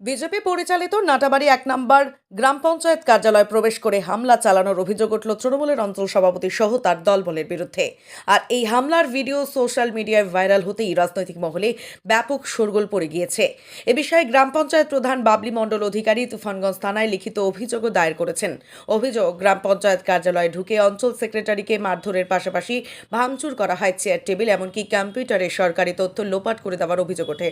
BJP পরিচালিত নাটাবাড়ি এক নম্বর গ্রাম পঞ্চায়েত কার্যালয় প্রবেশ করে হামলা চালানোর অভিযোগ উঠল তৃণমূলের অঞ্চল সভাপতি সহ তার দলবলের বিরুদ্ধে। আর এই হামলার ভিডিও সোশ্যাল মিডিয়ায় ভাইরাল হতেই রাজনৈতিক মহলে ব্যাপক শোরগোল পড়ে গিয়েছে। এ বিষয়ে গ্রাম পঞ্চায়েত প্রধান বাবলি মণ্ডল অধিকারী তুফানগঞ্জ থানায় লিখিত অভিযোগও দায়ের করেছেন। অভিযোগ, গ্রাম পঞ্চায়েত কার্যালয়ে ঢুকে অঞ্চল সেক্রেটারিকে মারধরের পাশাপাশি ভাঙচুর করা হয় চেয়ার টেবিল, এমনকি কম্পিউটারে সরকারি তথ্য লোপাট করে দেওয়ার অভিযোগ ওঠে।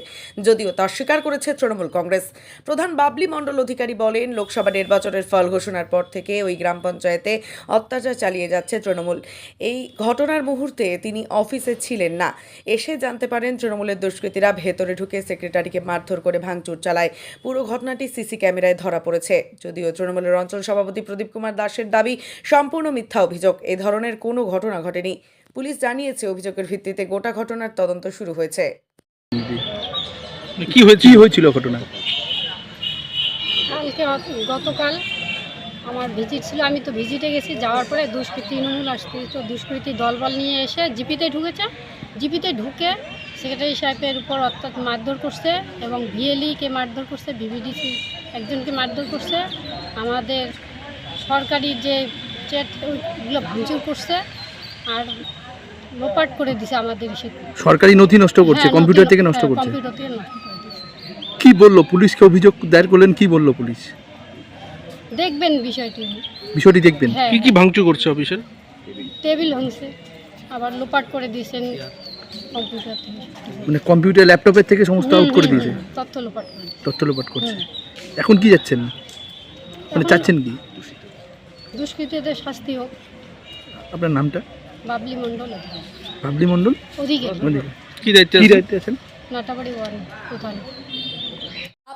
যদিও তা স্বীকার করেছে তৃণমূল কংগ্রেস। প্রধান বাবলি মণ্ডল অধিকারী বলেন, লোকসভা নির্বাচনের ফল ঘোষণার পর থেকে ওই গ্রাম পঞ্চায়েতে অত্যাচার চালিয়ে যাচ্ছে তৃণমূল। এই ঘটনার মুহূর্তে তিনি অফিসে ছিলেন না। এসে জানতে পারেন, তৃণমূলের দুষ্কৃতীরা ভেতরে ঢুকে সেক্রেটারিকে মারধর করে ভাঙচুর চালায়। পুরো ঘটনাটি সিসি ক্যামেরায় ধরা পড়েছে। যদিও তৃণমূলের অঞ্চল সভাপতি প্রদীপ কুমার দাসের দাবি, সম্পূর্ণ মিথ্যা অভিযোগ। এ ধরনের কোনো ঘটনা ঘটেনি। পুলিশ জানিয়েছে, অভিযোগের ভিত্তিতে গোটা ঘটনার তদন্ত শুরু হয়েছে। কি হয়েছে কি হয়েছিল ঘটনা কালকে গতকাল আমার ভিজিট ছিল আমি তো ভিজিটে গেছি যাওয়ার পরে দুষ্কৃতী তৃণমূল আসতে তো দুষ্কৃতী দলবল নিয়ে এসে জিপিতে ঢুকেছে। জিপিতে ঢুকে সেক্রেটারি সাহেবের উপর অর্থাৎ মারধর করছে এবং ভিএলইকে মারধর করছে বিবিডিসি একজনকে মারধর করছে। আমাদের সরকারি যে চেট ওইগুলো ভাঙচুর করছে আর লোপাট করে দিছে আমাদের সরকারি নথি নষ্ট করছে হ্যাঁ, কম্পিউটার থেকে নষ্ট হ্যাঁ, করছে। কম্পিউটার থেকে নষ্ট কি বলল? পুলিশকে অভিযোগ দায়ের করলেন কি বলল পুলিশ? দেখবেন বিষয়টি। বিষয়টি দেখবেন? হ্যাঁ কি কি ভাঙচুর করছে অফিসের? টেবিল ভাঙছে। আবার লোপাট করে দিয়েছেন কম্পিউটার থেকে। মানে কম্পিউটার ল্যাপটপের থেকে সমস্ত আউট করে দিয়েছে? তথ্য লোপাট করে দিয়েছে। তথ্য লোপাট করছে। এখন কি যাচ্ছেন? মানে এখন চাচ্ছেন কি? দুষ্কৃতীদের শাস্তি হোক। আপনার নামটা? বাবলি মণ্ডল। বাবলি মণ্ডল? ওদিকে মানে কি দায়িত্ব কি দায়িত্বে আছেন? নাটাবাড়ি ওয়ার্ড প্রধান।